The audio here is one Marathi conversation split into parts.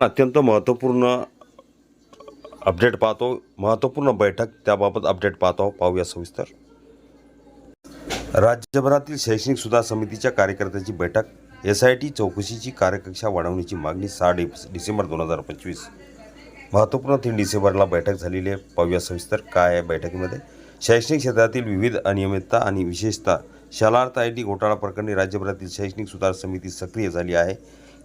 अत्यंत महत्त्वपूर्ण अपडेट पाहतो. महत्त्वपूर्ण बैठक त्याबाबत अपडेट पाहतो. पाहूया सविस्तर. राज्यभरातील शैक्षणिक सुधार समितीच्या कार्यकर्त्यांची बैठक. एस आय टी चौकशीची कार्यकक्षा वाढवण्याची मागणी सहा डि डिसेंबर दोन हजार पंचवीस. महत्त्वपूर्ण तीन डिसेंबरला बैठक झालेली आहे. पाहूया सविस्तर काय आहे बैठकीमध्ये. शैक्षणिक क्षेत्रातील विविध अनियमितता आणि विशेषतः शालार्थ आय टी घोटाळा प्रकरणी राज्यभरातील शैक्षणिक सुधार समिती सक्रिय झाली आहे.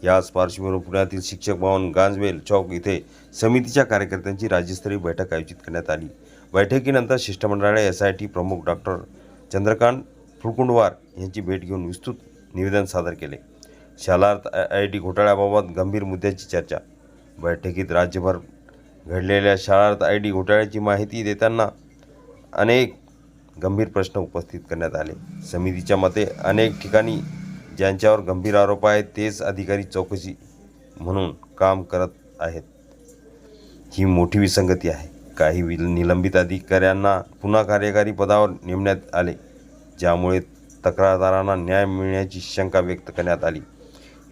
याच पार्श्वभूमीवर पुण्यातील शिक्षक भवन गांजवेल चौक इथे समितीच्या कार्यकर्त्यांची राज्यस्तरीय बैठक आयोजित करण्यात आली. बैठकीनंतर शिष्टमंडळाने एस आय टी प्रमुख डॉक्टर चंद्रकांत फुलकुंडवार यांची भेट घेऊन विस्तृत निवेदन सादर केले. शालार्थ आय टी घोटाळ्याबाबत गंभीर मुद्द्याची चर्चा. बैठकीत राज्यभर घडलेल्या शाळार्थ आय डी घोटाळ्याची माहिती देताना अनेक गंभीर प्रश्न उपस्थित करण्यात आले. समितीच्या मते अनेक ठिकाणी ज्यांच्यावर गंभीर आरोप आहेत तेच अधिकारी चौकशी म्हणून काम करत आहेत. ही मोठी विसंगती आहे. काही वि निलंबित अधिकाऱ्यांना पुन्हा कार्यकारी पदावर नेमण्यात आले ज्यामुळे तक्रारदारांना न्याय मिळण्याची शंका व्यक्त करण्यात आली.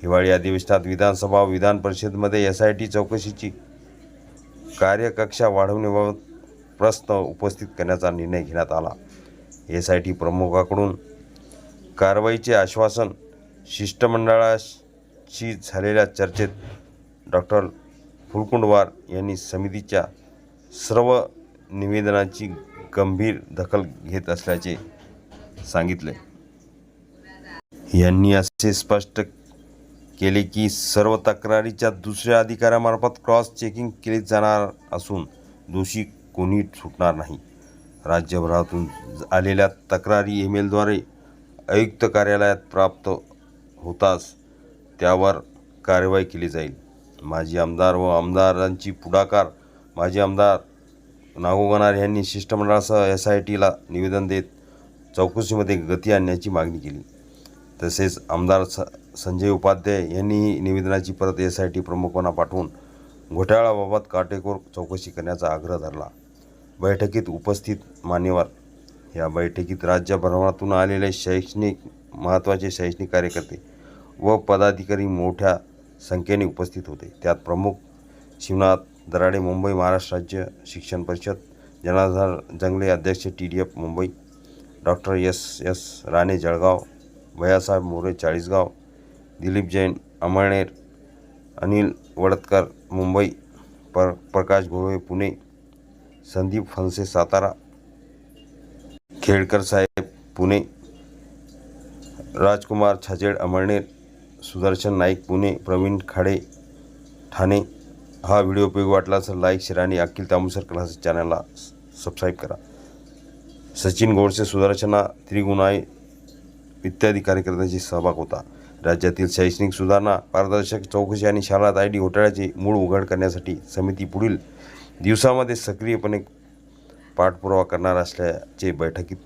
हिवाळी अधिवेशनात विधानसभा विधान परिषदेमध्ये एस आय टी चौकशीची कार्यकक्षा वाढवण्याबाबत प्रश्न उपस्थित करण्याचा निर्णय घेण्यात आला. एस आय टी प्रमुखाकडून कारवाईचे आश्वासन शिष्टमंडळाशी झालेल्या चर्चेत डॉक्टर फुलकुंडवार यांनी समितीच्या सर्व निवेदनाची गंभीर दखल घेत असल्याचे सांगितले. यांनी असे स्पष्ट केले की सर्व तक्रारीच्या दुसऱ्या अधिकाऱ्यामार्फत क्रॉस चेकिंग केले जाणार असून दोषी कोणी सुटणार नाही. राज्यभरातून आलेल्या तक्रारी ईमेलद्वारे आयुक्त कार्यालयात प्राप्त होताच त्यावर कारवाई केली जाईल. माजी आमदार व आमदारांची पुढाकार माजी आमदार नागोगणार यांनी शिष्टमंडळासह एस आय टीला निवेदन देत चौकशीमध्ये गती आणण्याची मागणी केली. तसेच आमदार स संजय उपाध्याय यांनीही निवेदनाची परत एस आय टी प्रमुखांना पाठवून घोटाळ्याबाबत काटेकोर चौकशी करण्याचा आग्रह धरला. बैठकीत उपस्थित मान्यवर या बैठकीत राज्यभरातून आलेले शैक्षणिक महत्त्वाचे शैक्षणिक कार्यकर्ते व पदाधिकारी मोठ्या संख्येने उपस्थित होते. त्यात प्रमुख शिवनाथ दराडे मुंबई महाराष्ट्र राज्य शिक्षण परिषद जनाधार जंगले अध्यक्ष T D F Mumbai doctor S S Rane Jalgaon Bhaiyasaheb More Chalisgaon Dilip Jain Amalner Anil Wadatkar Mumbai पर प्रकाश घोळे पुणे संदीप फनसे सातारा खेडकर साहेब पुणे राजकुमार छाजेड अमळनेर सुदर्शन नाईक पुणे प्रवीण खाडे ठाणे हा व्हिडिओ उपयोगी वाटला असेल लाईक शेअर आणि अखिल तामुसर क्लास चॅनलला सबस्क्राईब करा. सचिन गोडसे सुदर्शना त्रिगुणाई इत्यादी कार्यकर्त्यांची सहभाग होता. राज्यातील शैक्षणिक सुधारणा पारदर्शक चौकशी आणि शाळात आय डी घोटाळ्याचे मूळ उघड करण्यासाठी समिती पुढील दिवसामध्ये सक्रियपणे पाठपुरावा करणार असल्याचे बैठकीत